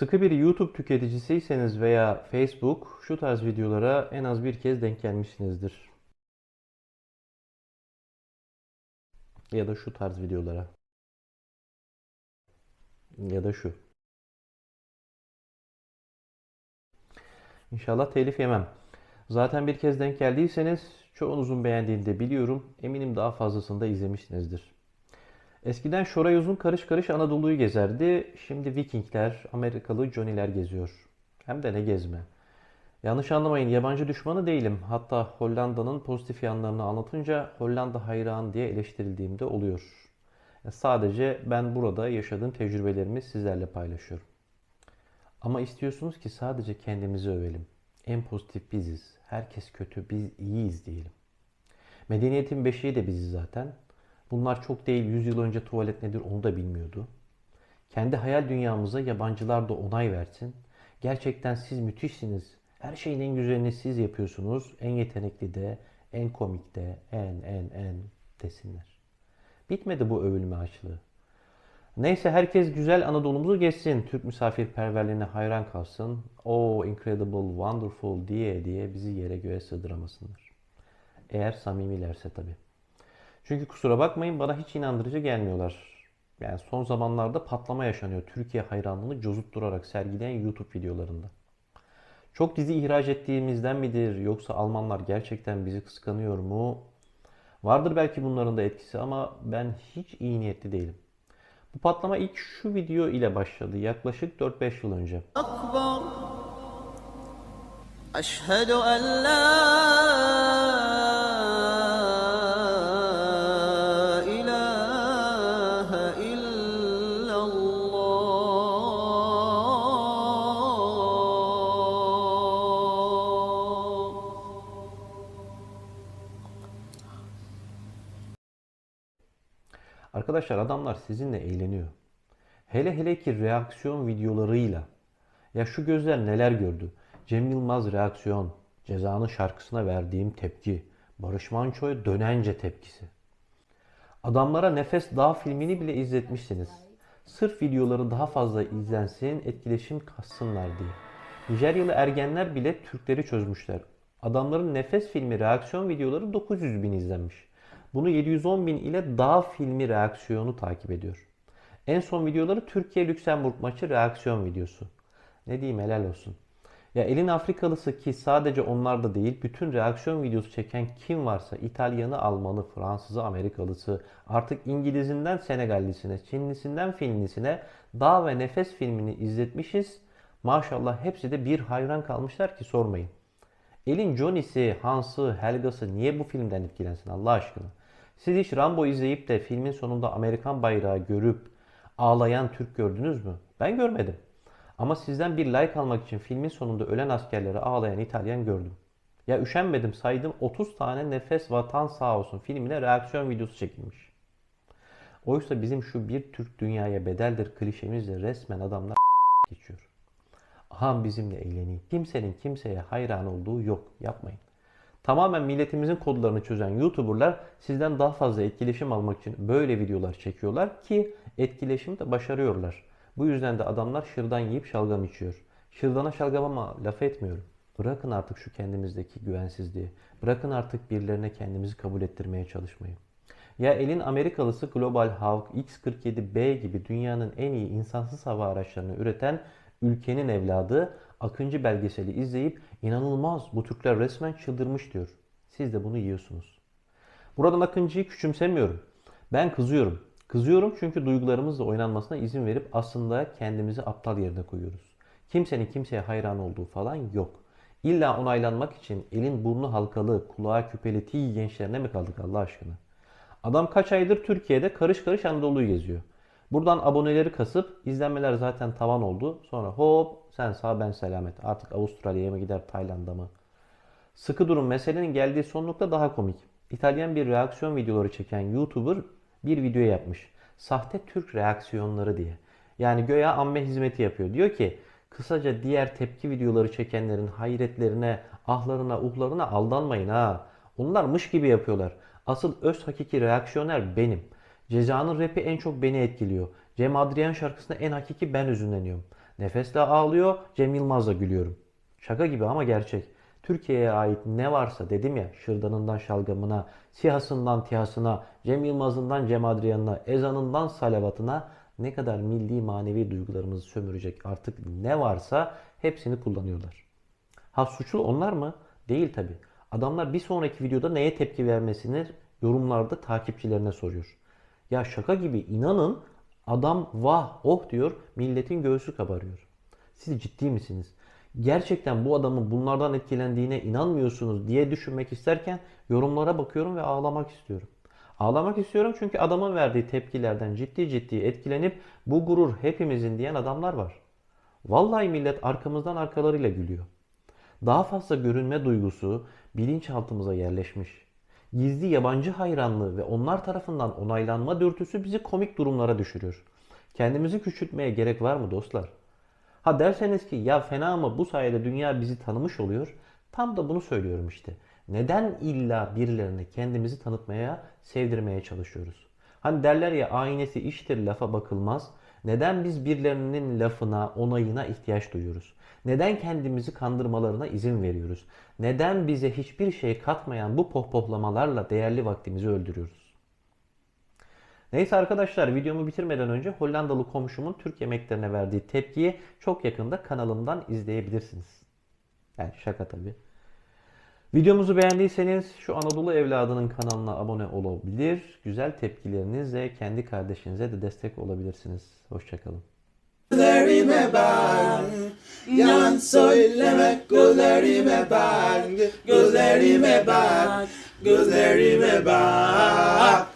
Sıkı bir YouTube tüketicisiyseniz veya Facebook şu tarz videolara en az bir kez denk gelmişsinizdir. Ya da şu tarz videolara. Ya da şu. İnşallah telif yemem. Zaten bir kez denk geldiyseniz çoğunuzun beğendiğini de biliyorum. Eminim daha fazlasını da izlemişsinizdir. Eskiden Şoray Uzun karış karış Anadolu'yu gezerdi. Şimdi Vikingler, Amerikalı Johnny'ler geziyor. Hem de ne gezme. Yanlış anlamayın yabancı düşmanı değilim. Hatta Hollanda'nın pozitif yanlarını anlatınca Hollanda hayran diye eleştirildiğim de oluyor. Sadece ben burada yaşadığım tecrübelerimi sizlerle paylaşıyorum. Ama istiyorsunuz ki sadece kendimizi övelim. En pozitif biziz. Herkes kötü, biz iyiyiz diyelim. Medeniyetin beşiği de biziz zaten. Bunlar çok değil 100 yıl önce tuvalet nedir onu da bilmiyordu. Kendi hayal dünyamıza yabancılar da onay versin. Gerçekten siz müthişsiniz. Her şeyin en güzelini siz yapıyorsunuz. En yetenekli de, en komik de, en en en desinler. Bitmedi bu övülme açlığı. Neyse herkes güzel Anadolu'muzu geçsin. Türk misafirperverliğine hayran kalsın. Oh incredible, wonderful diye diye bizi yere göğe sığdıramasınlar. Eğer samimilerse tabii. Çünkü kusura bakmayın bana hiç inandırıcı gelmiyorlar. Yani son zamanlarda patlama yaşanıyor. Türkiye hayranlığını cozutturarak sergileyen YouTube videolarında. Çok dizi ihraç ettiğimizden midir yoksa Almanlar gerçekten bizi kıskanıyor mu? Vardır belki bunların da etkisi ama ben hiç iyi niyetli değilim. Bu patlama ilk şu video ile başladı yaklaşık 4-5 yıl önce. Akbar. Eşhedü en la Arkadaşlar adamlar sizinle eğleniyor. Hele hele ki reaksiyon videolarıyla. Ya şu gözler neler gördü. Cem Yılmaz reaksiyon, Ceza'nın şarkısına verdiğim tepki, Barış Manço'ya dönence tepkisi. Adamlara Nefes Dağ filmini bile izletmişsiniz. Sırf videoları daha fazla izlensin, etkileşim kassınlar diye. Nijeryalı ergenler bile Türkleri çözmüşler. Adamların Nefes filmi reaksiyon videoları 900 bin izlenmiş. Bunu 710 bin ile Dağ filmi reaksiyonu takip ediyor. En son videoları Türkiye-Lüksemburg maçı reaksiyon videosu. Ne diyeyim helal olsun. Ya elin Afrikalısı ki sadece onlar da değil bütün reaksiyon videosu çeken kim varsa İtalyanı, Almanı, Fransızı, Amerikalısı artık İngilizinden Senegallisine, Çinlisinden Finlisine Dağ ve Nefes filmini izletmişiz. Maşallah hepsi de bir hayran kalmışlar ki sormayın. Elin Johnny'si, Hans'ı, Helga'sı niye bu filmden etkilensin Allah aşkına? Siz hiç Rambo izleyip de filmin sonunda Amerikan bayrağı görüp ağlayan Türk gördünüz mü? Ben görmedim. Ama sizden bir like almak için filmin sonunda ölen askerlere ağlayan İtalyan gördüm. Ya üşenmedim saydım 30 tane Nefes Vatan Sağ Olsun filmine reaksiyon videosu çekilmiş. Oysa bizim şu bir Türk dünyaya bedeldir klişemizle resmen adamlar geçiyor. Aha bizimle eğleniyor. Kimsenin kimseye hayran olduğu yok. Yapmayın. Tamamen milletimizin kodlarını çözen YouTuber'lar sizden daha fazla etkileşim almak için böyle videolar çekiyorlar ki etkileşim de başarıyorlar. Bu yüzden de adamlar şırdan yiyip şalgam içiyor. Şırdana şalgamama laf etmiyorum. Bırakın artık şu kendimizdeki güvensizliği. Bırakın artık birilerine kendimizi kabul ettirmeye çalışmayı. Ya elin Amerikalısı Global Hawk X-47B gibi dünyanın en iyi insansız hava araçlarını üreten ülkenin evladı Akıncı belgeseli izleyip inanılmaz bu Türkler resmen çıldırmış diyor. Siz de bunu yiyorsunuz. Buradan Akıncı'yı küçümsemiyorum. Ben kızıyorum. Kızıyorum çünkü duygularımızla oynanmasına izin verip aslında kendimizi aptal yerine koyuyoruz. Kimsenin kimseye hayran olduğu falan yok. İlla onaylanmak için elin burnu halkalı, kulağa küpeli tiy gençlerine mi kaldık Allah aşkına? Adam kaç aydır Türkiye'de karış karış Anadolu'yu geziyor. Buradan aboneleri kasıp izlenmeler zaten tavan oldu. Sonra hop sen sağ ben selamet. Artık Avustralya'ya mı gider Tayland'a mı? Sıkı durum meselenin geldiği son nokta daha komik. İtalyan bir reaksiyon videoları çeken YouTuber bir video yapmış. Sahte Türk reaksiyonları diye. Yani göya amme hizmeti yapıyor. Diyor ki kısaca diğer tepki videoları çekenlerin hayretlerine, ahlarına, uhlarına aldanmayın ha. Onlar mış gibi yapıyorlar. Asıl öz hakiki reaksiyoner benim. Ceza'nın rapi en çok beni etkiliyor. Cem Adrian şarkısında en hakiki ben hüzünleniyorum. Nefesle ağlıyor, Cem Yılmaz'la gülüyorum. Şaka gibi ama gerçek. Türkiye'ye ait ne varsa dedim ya şırdanından şalgamına, siyasından tihasına, Cem Yılmaz'ından Cem Adrian'ına, ezanından salavatına ne kadar milli manevi duygularımızı sömürecek artık ne varsa hepsini kullanıyorlar. Ha suçlu onlar mı? Değil tabi. Adamlar bir sonraki videoda neye tepki vermesini yorumlarda takipçilerine soruyor. Ya şaka gibi inanın adam vah oh diyor milletin göğsü kabarıyor. Siz ciddi misiniz? Gerçekten bu adamın bunlardan etkilendiğine inanmıyorsunuz diye düşünmek isterken yorumlara bakıyorum ve ağlamak istiyorum. Ağlamak istiyorum çünkü adamın verdiği tepkilerden ciddi ciddi etkilenip bu gurur hepimizin diyen adamlar var. Vallahi millet arkamızdan arkalarıyla gülüyor. Daha fazla görünme duygusu bilinçaltımıza yerleşmiş. Gizli yabancı hayranlığı ve onlar tarafından onaylanma dürtüsü bizi komik durumlara düşürüyor. Kendimizi küçültmeye gerek var mı dostlar? Ha derseniz ki ya fena mı bu sayede dünya bizi tanımış oluyor. Tam da bunu söylüyorum işte. Neden illa birilerine kendimizi tanıtmaya, sevdirmeye çalışıyoruz? Hani derler ya aynesi iştir lafa bakılmaz. Neden biz birilerinin lafına, onayına ihtiyaç duyuyoruz? Neden kendimizi kandırmalarına izin veriyoruz? Neden bize hiçbir şey katmayan bu pohpohlamalarla değerli vaktimizi öldürüyoruz? Neyse arkadaşlar videomu bitirmeden önce Hollandalı komşumun Türk yemeklerine verdiği tepkiyi çok yakında kanalımdan izleyebilirsiniz. Yani şaka tabi. Videomuzu beğendiyseniz şu Anadolu evladının kanalına abone olabilir. Güzel tepkilerinizle kendi kardeşinize de destek olabilirsiniz. Hoşçakalın. Gözlerime bak Yalan söyleme Gözlerime bak Gözlerime bak Gözlerime bak